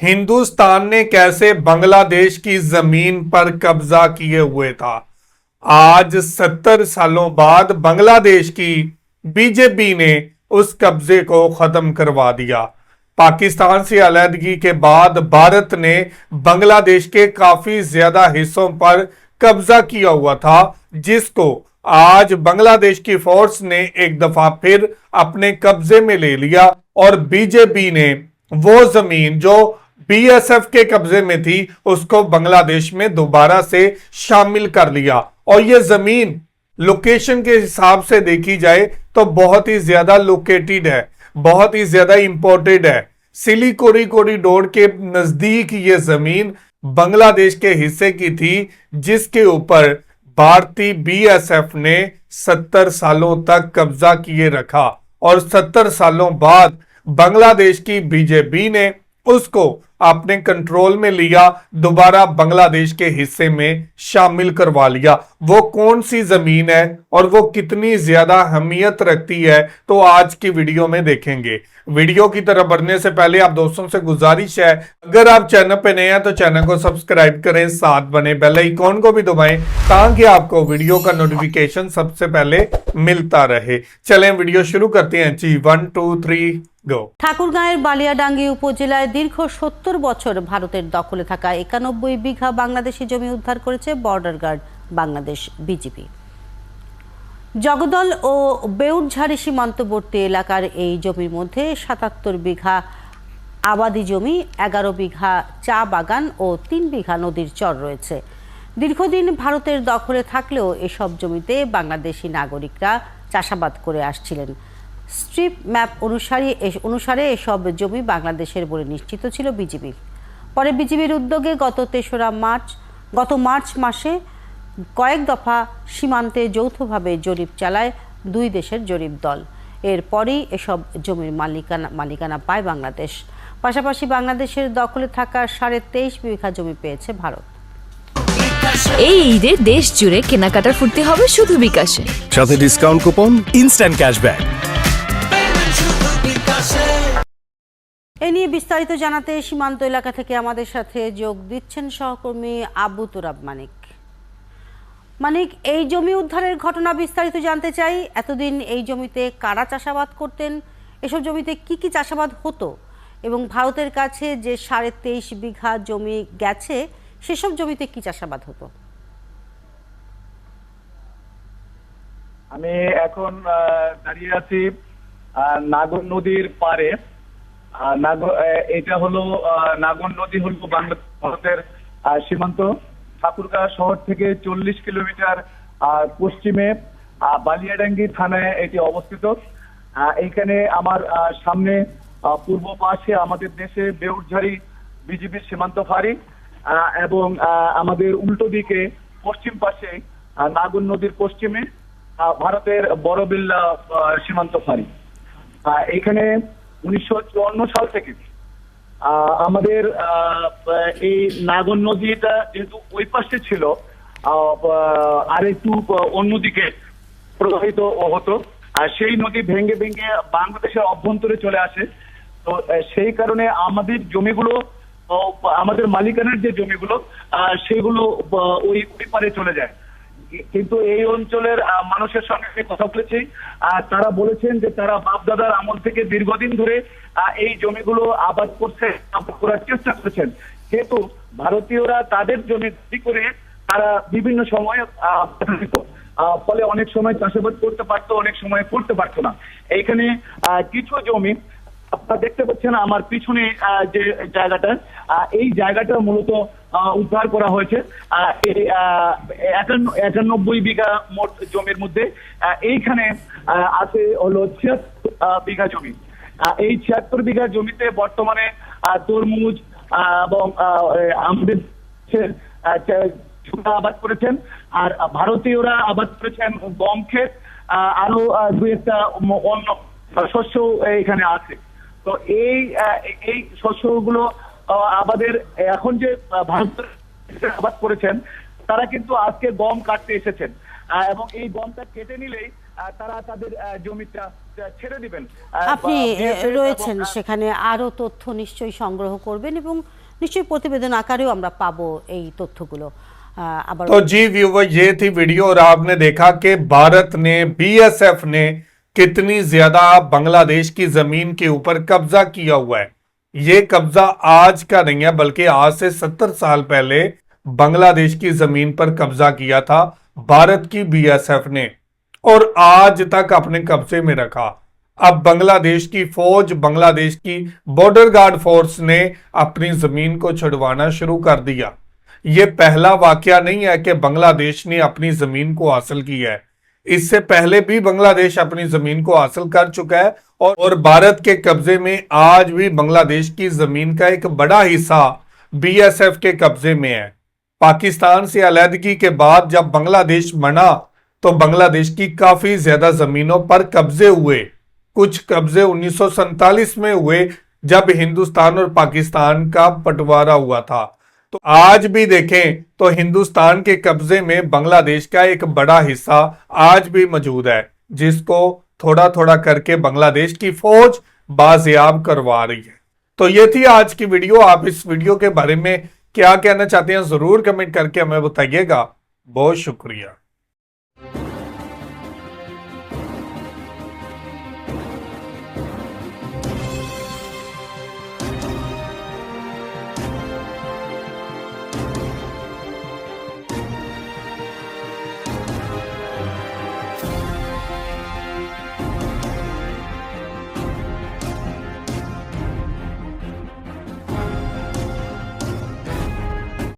हिंदुस्तान ने कैसे बांग्लादेश की ज़मीन पर कब्जा किए हुए था? आज सत्तर सालों बाद बांग्लादेश की बीजेपी ने उस कब्जे को खत्म करवा दिया। पाकिस्तान से अलहदगी के बाद भारत ने बांग्लादेश के काफ़ी ज़्यादा हिस्सों पर कब्जा किया हुआ था, जिसको आज बांग्लादेश की फोर्स ने एक दफ़ा फिर अपने कब्जे में ले लिया और बीजेपी ने वो ज़मीन जो बीएसएफ के कब्जे में थी, उसको बांग्लादेश में दोबारा से शामिल कर लिया। और ये ज़मीन लोकेशन के हिसाब से देखी जाए तो बहुत ही ज़्यादा लोकेटेड है, बहुत ही ज़्यादा इंपोर्टेड है। सिलीकोरी कॉरिडोर के नज़दीक ये ज़मीन बांग्लादेश के हिस्से की थी, जिसके ऊपर भारतीय बीएसएफ ने 70 सालों तक कब्जा किए रखा। और 70 सालों बाद बांग्लादेश की बीजेपी ने उसको अपने कंट्रोल में लिया, दोबारा बांग्लादेश के हिस्से में शामिल करवा लिया। वो कौन सी ज़मीन है और वो कितनी ज़्यादा अहमियत रखती है तो आज की वीडियो में देखेंगे। वीडियो की तरफ़ बढ़ने से पहले आप दोस्तों से गुजारिश है, अगर आप चैनल पे नए हैं तो चैनल को सब्सक्राइब करें, साथ बने बेल आइकॉन को भी दबाएँ, ताकि आपको वीडियो का नोटिफिकेशन सबसे पहले मिलता रहे। चलें, वीडियो शुरू करते हैं जी। वन टू थ्री ঠাকুরগাঁয়ের বালিয়াডাঙ্গি উপজেলায় দীর্ঘ সত্তর বছর ভারতের দখলে থাকা একানব্বই বিঘা বাংলাদেশি জমি উদ্ধার করেছে border guard Bangladesh BGB Jagdal ও বেউরঝাড়ি সীমান্তবর্তী এলাকার এই জমির মধ্যে সাতাত্তর বিঘা আবাদি জমি, এগারো বিঘা চা বাগান ও তিন বিঘা নদীর চর রয়েছে। দীর্ঘদিন ভারতের দখলে থাকলেও এসব জমিতে বাংলাদেশি নাগরিকরা চাষাবাদ করে আসছিলেন। স্ট্রিপ ম্যাপ অনুসারে অনুসারে এসব জমি বাংলাদেশের বলে নিশ্চিত ছিল বিজিবির পরে বিজিবির উদ্যোগে গত তেসরা মার্চ গত মার্চ মাসে কয়েক দফা সীমান্তে যৌথভাবে জরিপ চালায় দুই দেশের জরিপ দল। এরপরই এসব জমির মালিকানা মালিকানা পায় বাংলাদেশ। পাশাপাশি বাংলাদেশের দখলে থাকা সাড়ে তেইশ বিঘা জমি পেয়েছে ভারত। এই ঈদে দেশ জুড়ে কেনাকাটার ফুর্তি হবে শুধু বিকাশে। সাথে ডিসকাউন্ট কুপন ইনস্ট্যান্ট ক্যাশব্যাক এ নিয়ে বিস্তারিত জানাতে সীমান্ত এলাকা থেকে আমাদের সাথে যোগ দিচ্ছেন সহকর্মী আবু তুরাব মানিক। মানিক এই জমি উদ্ধারের ঘটনা বিস্তারিত জানতে চাই। এতদিন এই জমিতে কারা চাষাবাদ করতেন? এসব জমিতে কি কি চাষাবাদ হতো? এবং ভারতের কাছে যে সাড়ে তেইশ বিঘা জমি গেছে সেসব জমিতে কি চাষাবাদ হতো? আমি এখন দাঁড়িয়ে আছি নাগর নদীর আহ, এটা হলো নাগর নদী হলো বাংলাদেশ ভারতের সীমান্ত। ঠাকুরগাঁ শহর থেকে চল্লিশ কিলোমিটার পশ্চিমে বালিয়াডাঙ্গি থানায় এটি অবস্থিত। এইখানে আমার সামনে পূর্ব পাশে আমাদের দেশে বেউরঝাড়ি বিজিবির সীমান্ত ফাঁড়ি এবং আমাদের উল্টো দিকে পশ্চিম পাশে নাগর নদীর পশ্চিমে ভারতের বড়বিল্লা সীমান্ত ফাঁড়ি। এখানে উনিশশো চুয়ান্ন সাল থেকে। আমাদের এই নাগর নদীটা যেহেতু ওই পাশে ছিল আর একটু অন্যদিকে প্রবাহিত হতো, আর সেই নদী ভেঙে ভেঙে বাংলাদেশের অভ্যন্তরে চলে আসে। তো সেই কারণে আমাদের জমিগুলো আমাদের মালিকানার যে জমিগুলো সেগুলো ওই ওই পারে চলে যায়। কিন্তু এই অঞ্চলের মানুষের সঙ্গে কথা বলেছি। তারা বলেছেন যে তারা বাপ দাদার আমল থেকে দীর্ঘদিন ধরে এই জমিগুলো আবাদ করছে করার চেষ্টা করেছেন। কিন্তু ভারতীয়রা তাদের জমি করে তারা বিভিন্ন সময় ফলে অনেক সময় চাষাবাদ করতে পারতো, অনেক সময় করতে পারতো না। এইখানে কিছু জমি আপনারা দেখতে পাচ্ছেন আমার পিছনে যে জায়গাটা এই জায়গাটা মূলত উদ্ধার করা হয়েছে এই, একানব্বই বিঘা মোট জমির মধ্যে এইখানে আছে হলো ছিয়াত্তর বিঘা জমি। এই ছিয়াত্তর বিঘা জমিতে বর্তমানে তরমুজ এবং আমাদের আবাদ করেছেন আর ভারতীয়রা আবাদ করেছেন গম ক্ষেত আরও দু একটা অন্য শস্য এখানে আছে। তো এই আহ, এই শস্যগুলো আহ, আমাদের এখন যে আহ, ভারতের আবাদ করেছেন তারা কিন্তু আজকে গম কাটতে এসেছেন আহ, এবং এই গমটা কেটে নিলেই আহ, তারা তাদের আহ, জমিটা আহ, ছেড়ে দিবেন আহ, আপনি বা- এ, BSF রয়েছেন এবং, আহ, সেখানে আরো তথ্য নিশ্চয়ই সংগ্রহ করবেন এবং নিশ্চয়ই প্রতিবেদন আকারেও আমরা পাবো এই তথ্যগুলো আহ, আবার तो जी व्यूवर ये थी वीडियो और आपने देखा कि भारत ने बीएसएफ ने कितनी ज़्यादा बांग्लादेश की ज़मीन के ऊपर कब्जा किया हुआ है? ये कब्जा आज का नहीं है, बल्कि आज से सत्तर साल पहले बांग्लादेश की ज़मीन पर कब्जा किया था भारत की बीएसएफ ने, और आज तक अपने कब्जे में रखा। अब बांग्लादेश की फौज, बांग्लादेश की बॉर्डर गार्ड फोर्स ने अपनी ज़मीन को छुड़वाना शुरू कर दिया। ये पहला वाकया नहीं है कि बांग्लादेश ने अपनी ज़मीन को हासिल किया है। इससे पहले भी बांग्लादेश अपनी ज़मीन को हासिल कर चुका है और, और भारत के कब्जे में आज भी बांग्लादेश की ज़मीन का एक बड़ा हिस्सा बीएसएफ के कब्जे में है। पाकिस्तान से अलहदगी के बाद जब बांग्लादेश बना तो बांग्लादेश की काफ़ी ज़्यादा जमीनों पर कब्जे हुए। कुछ कब्जे उन्नीस में हुए जब हिंदुस्तान और पाकिस्तान का बंटवारा हुआ था। तो आज भी देखें तो हिंदुस्तान के कब्जे में बांग्लादेश का एक बड़ा हिस्सा आज भी मौजूद है, जिसको थोड़ा थोड़ा करके बांग्लादेश की फौज बाजियाब करवा रही है। तो ये थी आज की वीडियो। आप इस वीडियो के बारे में क्या कहना चाहते हैं, ज़रूर कमेंट करके हमें बताइएगा। बहुत शुक्रिया।